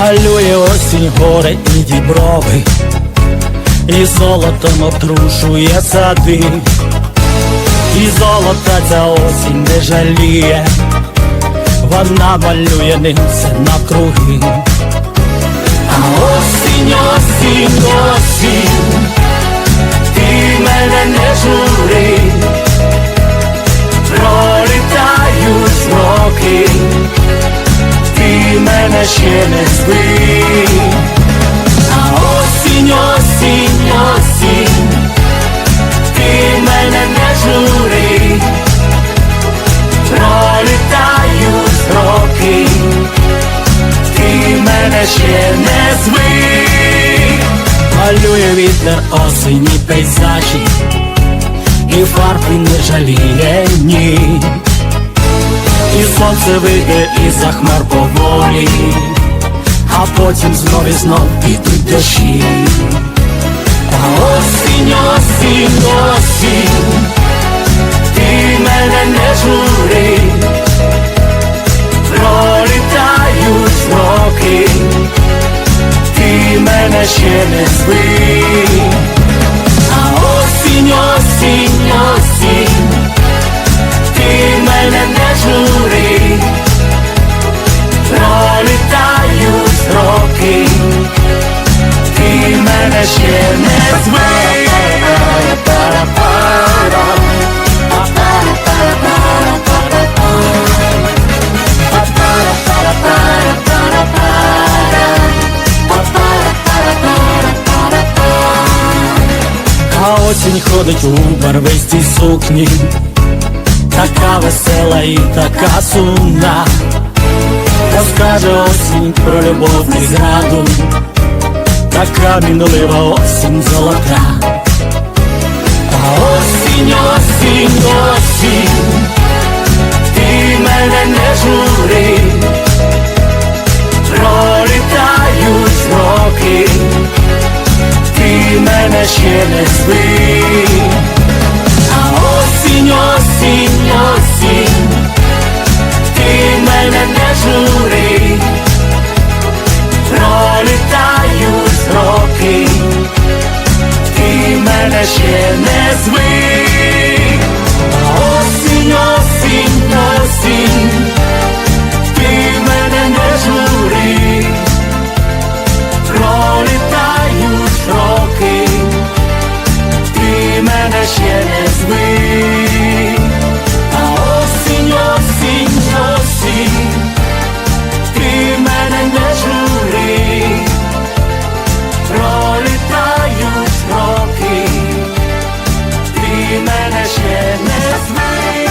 Малює осінь гори і діброви, і золотом обтрушує сади, і золота ця осінь не жаліє, вона малює ним все навкруги. А осінь, осінь, осінь, ти ще не збив. А осінь, осінь, осінь, ти мене не жури, пролітають роки, ти мене ще не звик. Малює вітер осені пейзажі, і фарби не жаліє ні. І сонце вийде із-за хмар поволі, а потім знов і знов підуть дощі. Осінь, осінь, осінь, ти мене не жури, пролітають роки, ти мене ще не збив. А осінь ходить у барвистій сукні. Така весела і така сумна, розкаже осінь про любов і зраду, така мінлива осінь золота. śmieszne smy